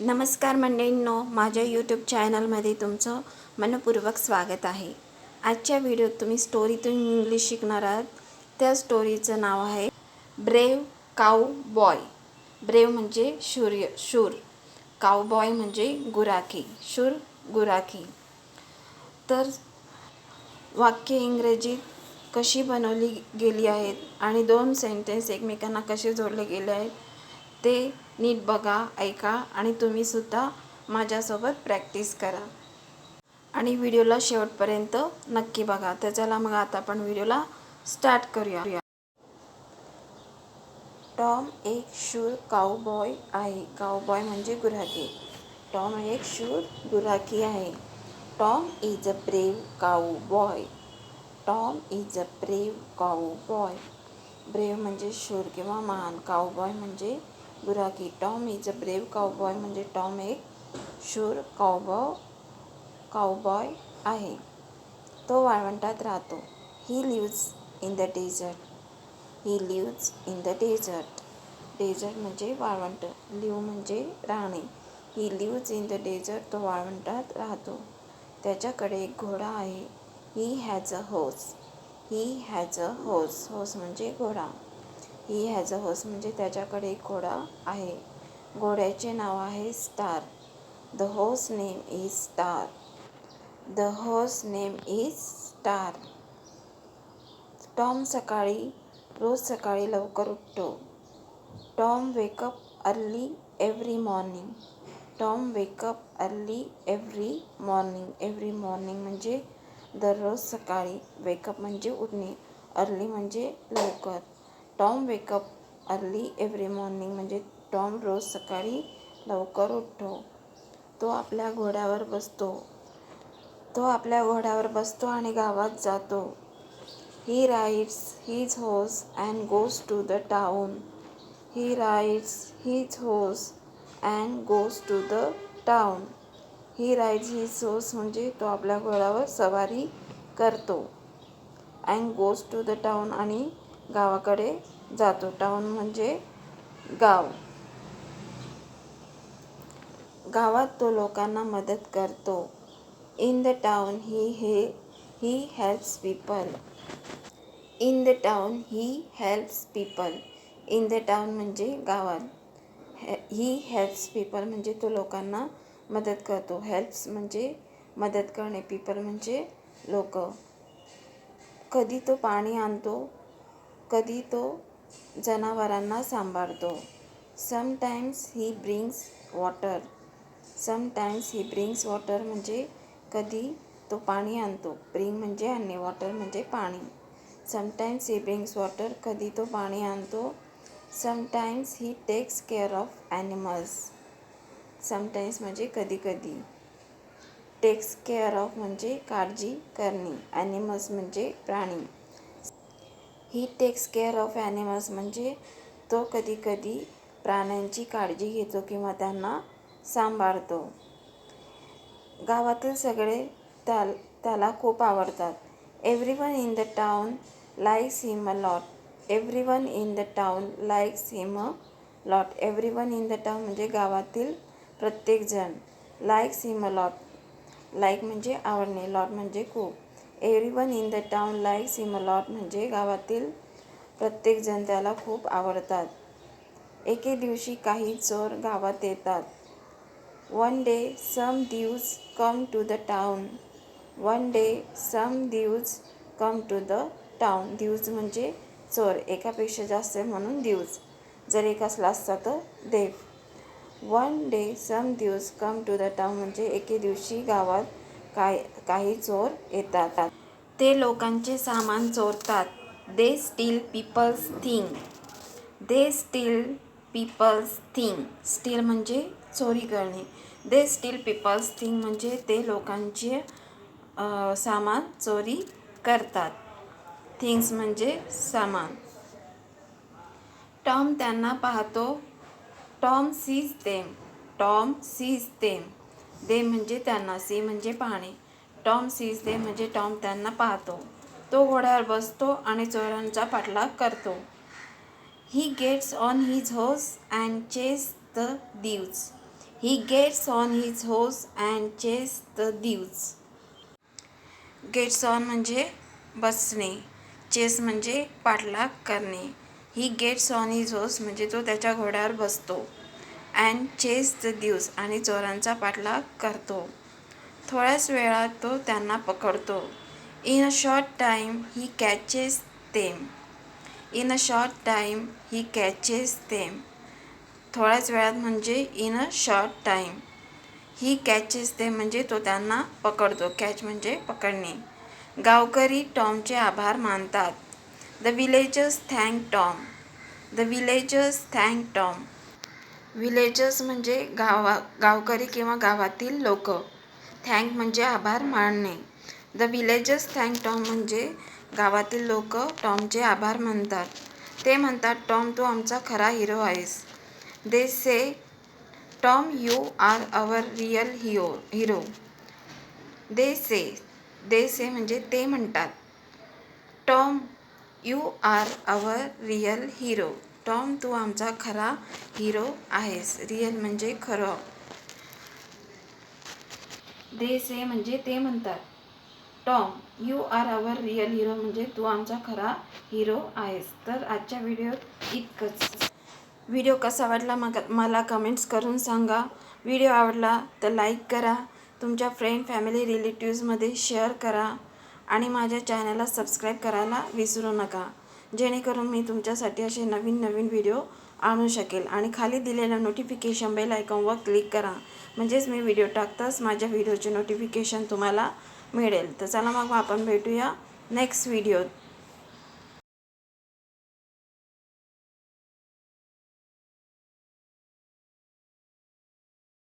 नमस्कार मंडळींनो माझ्या यूट्यूब चॅनलमध्ये तुमचं मनपूर्वक स्वागत आहे. आजच्या व्हिडिओत तुम्ही स्टोरीतून इंग्लिश शिकणार आहात. त्या स्टोरीचं नाव आहे ब्रेव काऊ बॉय ब्रेव म्हणजे शूर्य शूर. काऊ बॉय म्हणजे गुराखी शूर गुराखी. तर वाक्य इंग्रजीत कशी बनवली गेली आहेत आणि दोन सेंटेन्स एकमेकांना कसे जोडले गेले आहेत ते नीट बघा ऐका आणि तुम्हीसुद्धा माझ्यासोबत प्रॅक्टिस करा. आणि व्हिडिओला शेवटपर्यंत नक्की बघा. तर चला मग आता आपण व्हिडिओला स्टार्ट करूया. टॉम एक शूर काऊबॉय आहे. काऊबॉय म्हणजे गुराखी. टॉम एक शूर गुराखी आहे. Tom is a brave cowboy Tom is a brave cowboy brave म्हणजे शूर किंवा महान. काऊबॉय म्हणजे गुराखी Tom is a brave cowboy म्हणजे टॉम एक शूर काउबॉ काउबॉय आहे. तो वाळवंटात राहतो. He lives in the desert he lives in the desert desert म्हणजे वाळवंट. लिव म्हणजे राहणे. He lives in the desert तो वाळवंटात राहतो. त्याच्याकडे एक घोडा आहे. ही हॅज अ होस ही हॅज अ होस होस म्हणजे घोडा. ही हॅज अ होस म्हणजे त्याच्याकडे एक घोडा आहे. घोड्याचे नाव आहे star the horse name is star the horse name is star Tom सकाळी रोज सकाळी लवकर उठतो. Tom wake up early every morning Tom wake up early every morning every morning म्हणजे दररोज सकाळी वेकअप म्हणजे उठणे. अर्ली म्हणजे लवकर. Tom wake up early every morning म्हणजे टॉम रोज सकाळी लवकर उठतो. तो आपल्या घोड्यावर बसतो. तो आपल्या घोड्यावर बसतो आणि गावात जातो. He rides his horse and goes to the town he rides his horse and goes to the town he rides his horse म्हणजे तो आपल्या घोड्यावर सवारी करतो. And goes to the town आणि गावाकडे जातो. टाऊन म्हणजे गाव. गावात तो लोकांना मदत करतो. In the town he he he helps people in the town he helps people in the town म्हणजे गावात. ही हेल्प्स पीपल म्हणजे तो लोकांना मदत करतो. हेल्प्स म्हणजे मदत करणे. पीपल म्हणजे लोक. कधी तो पाणी आणतो कधी तो जनावरांना सांभाळतो. Sometimes he brings water sometimes he brings water म्हणजे कधी तो पाणी आणतो. ब्रिंग म्हणजे आणणे वॉटर म्हणजे पाणी. समटाईम्स ही ब्रिंग्स वॉटर कधी तो पाणी आणतो. Sometimes he takes care of animals sometimes म्हणजे कधी कधी. टेक्स केअर ऑफ म्हणजे काळजी करणे. ॲनिमल्स म्हणजे प्राणी. He takes care of animals म्हणजे तो कधी कधी प्राण्यांची काळजी घेतो किंवा त्यांना सांभाळतो. गावातील सगळे त्या त्याला खूप आवडतात. Everyone in the town likes him a lot everyone in the town likes him a lot everyone in the town म्हणजे गावातील प्रत्येकजण likes him a lot like म्हणजे आवडणे लॉट म्हणजे खूप. Everyone in the town likes him a lot म्हणजे गावातील प्रत्येकजण त्याला खूप आवडतात. एके दिवशी काही चोर गावात येतात. वन डे सम दिवस come to the town one day some दिवस कम टू द टाऊन दिवस म्हणजे चोर. एकापेक्षा जास्त म्हणून दिवस जर एक असला असता तर देव. वन डे सम दिवस कम टू द टाऊन म्हणजे एके दिवशी गावात काय काही चोर येतात. ते लोकांचे सामान चोरतात. They steal people's thing they steal people's thing steal म्हणजे चोरी करणे. दे स्टील पीपल्स थिंग म्हणजे ते लोकांचे सामान चोरी करतात. थिंग्स म्हणजे सामान. टॉम त्यांना पाहतो. Tom sees them Tom sees them they म्हणजे त्यांना सी म्हणजे पाहणे टॉम सीज दे म्हणजे टॉम त्यांना पाहतो. तो घोड्यावर बसतो आणि चोरांचा पाठलाग करतो. He gets on his horse and chase the thieves he gets on his horse and chase the thieves gets on म्हणजे बसणे. चेस म्हणजे पाठलाग करणे. ही गेट्स ऑन हिज होस म्हणजे तो त्याच्या घोड्यावर बसतो. अँड चेस द दिवस आणि चोरांचा पाठलाग करतो. थोड्याच वेळात तो त्यांना पकडतो. In a short time he catches them in a short time he catches them थोड्याच वेळात म्हणजे in a short time he catches them म्हणजे तो त्यांना पकडतो. कॅच म्हणजे पकडणे. गावकरी टॉमचे आभार मानतात. The villagers thank Tom. The villagers thank Tom. Villagers म्हणजे गावा गावकरी किंवा गावातील लोक. थँक म्हणजे आभार मानणे. द विलेजर्स थँक टॉम म्हणजे गावातील लोक टॉमचे आभार मानतात. ते म्हणतात टॉम तू आमचा खरा हिरो आहेस. They say Tom you are our real hero hero they say they say म्हणजे ते म्हणतात Tom you are our real hero Tom तू आमचा खरा हिरो आहेस. रिअल म्हणजे खरं. दे से म्हणजे ते म्हणतात. Tom you are our real hero म्हणजे तू आमचा खरा हिरो आहेस. तर आजच्या व्हिडिओत इतकंच. व्हिडिओ कसा वाटला मग मला कमेंट्स करून सांगा. व्हिडिओ आवडला तर लाईक करा. तुमच्या फ्रेंड फॅमिली रिलेटिव्समध्ये शेअर करा. आणि माझ्या चॅनलला सबस्क्राईब करायला विसरू नका. जेणेकरून मी तुमच्यासाठी असे नवीन नवीन व्हिडिओ आणू शकेल. आणि खाली दिलेल्या नोटिफिकेशन बेल आयकॉनवर क्लिक करा. म्हणजेच मी व्हिडिओ टाकताच माझ्या व्हिडिओचे नोटिफिकेशन तुम्हाला मिळेल. तर चला मग आपण भेटूया नेक्स्ट व्हिडिओत